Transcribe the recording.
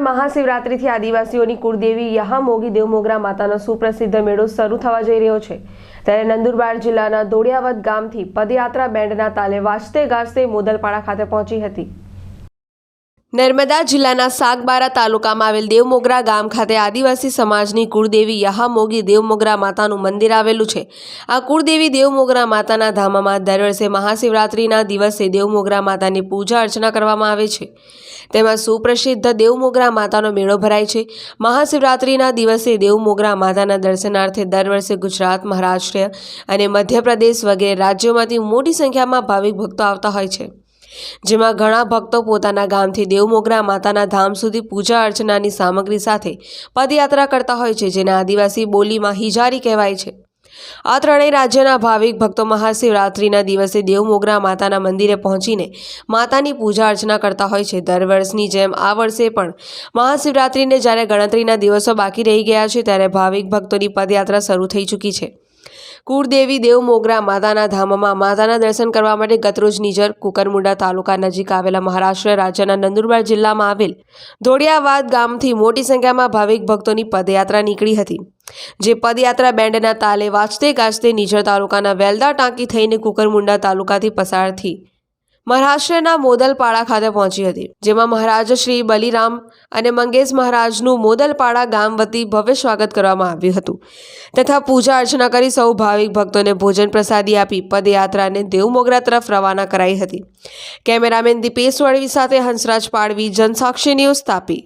મહાશિવરાત્રિથી આદિવાસીઓની કુળદેવી યહામોગી દેવમોગરા માતાનો સુપ્રસિદ્ધ મેળો શરૂ થવા જઈ રહ્યો છે. ત્યારે નંદુરબાર જિલ્લાના દોડિયાવદ ગામથી પદયાત્રા બેન્ડના તાલે વાજતે ગાજતે મોદલપાડા ખાતે પહોંચી હતી. નર્મદા જિલ્લાના સાગબારા તાલુકામાં આવેલ દેવમોગરા ગામ ખાતે આદિવાસી સમાજની કુળદેવી યહામોગી દેવમોગરા માતાનું મંદિર આવેલું છે. આ કુળદેવી દેવમોગરા માતાના ધામમાં દર વર્ષે મહાશિવરાત્રિના દિવસે દેવમોગરા માતાની પૂજા અર્ચના કરવામાં આવે છે. તેમાં સુપ્રસિદ્ધ દેવમોગરા માતાનો મેળો ભરાય છે. મહાશિવરાત્રિના દિવસે દેવમોગરા માતાના દર્શનાર્થે દર વર્ષે ગુજરાત, મહારાષ્ટ્ર અને મધ્યપ્રદેશ વગેરે રાજ્યોમાંથી મોટી સંખ્યામાં ભાવિક ભક્તો આવતા હોય છે. જેમાં ઘણા ભક્તો પોતાના ગામથી દેવમોગરા માતાના ધામ સુધી પૂજા અર્ચનાની સામગ્રી સાથે પદયાત્રા કરતા હોય છે, જેને આદિવાસી બોલીમાં હિજારી કહેવાય છે. આ ત્રણેય રાજ્યના ભાવિક ભક્તો મહાશિવરાત્રિના દિવસે દેવમોગરા માતાના મંદિરે પહોંચીને માતાની પૂજા અર્ચના કરતા હોય છે. દર વર્ષની જેમ આ વર્ષે પણ મહાશિવરાત્રિને જ્યારે ગણતરીના દિવસો બાકી રહી ગયા છે, ત્યારે ભાવિક ભક્તોની પદયાત્રા શરૂ થઈ ચૂકી છે. કુળદેવી દેવ મોગરા માતાના ધામમાં માતાના દર્શન કરવા માટે ગતરોજ નિજર કુકરમુંડા તાલુકા નજીક આવેલા મહારાષ્ટ્ર રાજ્યના નંદુરબાર જિલ્લામાં આવેલ ધોડિયાવાદ ગામથી મોટી સંખ્યામાં ભાવિક ભક્તોની પદયાત્રા નીકળી હતી, જે પદયાત્રા બેન્ડના તાલે વાંચતે ગાજતે નિજર તાલુકાના વેલદા ટાંકી થઈને કુકરમુંડા તાલુકાથી પસાર થઈ મહારાષ્ટ્રના મોદલપાડા ખાતે પહોંચી હતી, જેમાં મહારાજ શ્રી બલિરામ અને મંગેશ મહારાજનું મોદલપાડા ગામ વતી ભવ્ય સ્વાગત કરવામાં આવ્યું હતું. તથા પૂજા અર્ચના કરી સૌ ભાવિક ભક્તોને ભોજન પ્રસાદી આપી પદયાત્રાને દેવમોગરા તરફ રવાના કરાઈ હતી. કેમેરામેન દીપેશ વળવી સાથે હંસરાજ પાડવી જનસાક્ષી ન્યૂઝ તાપી.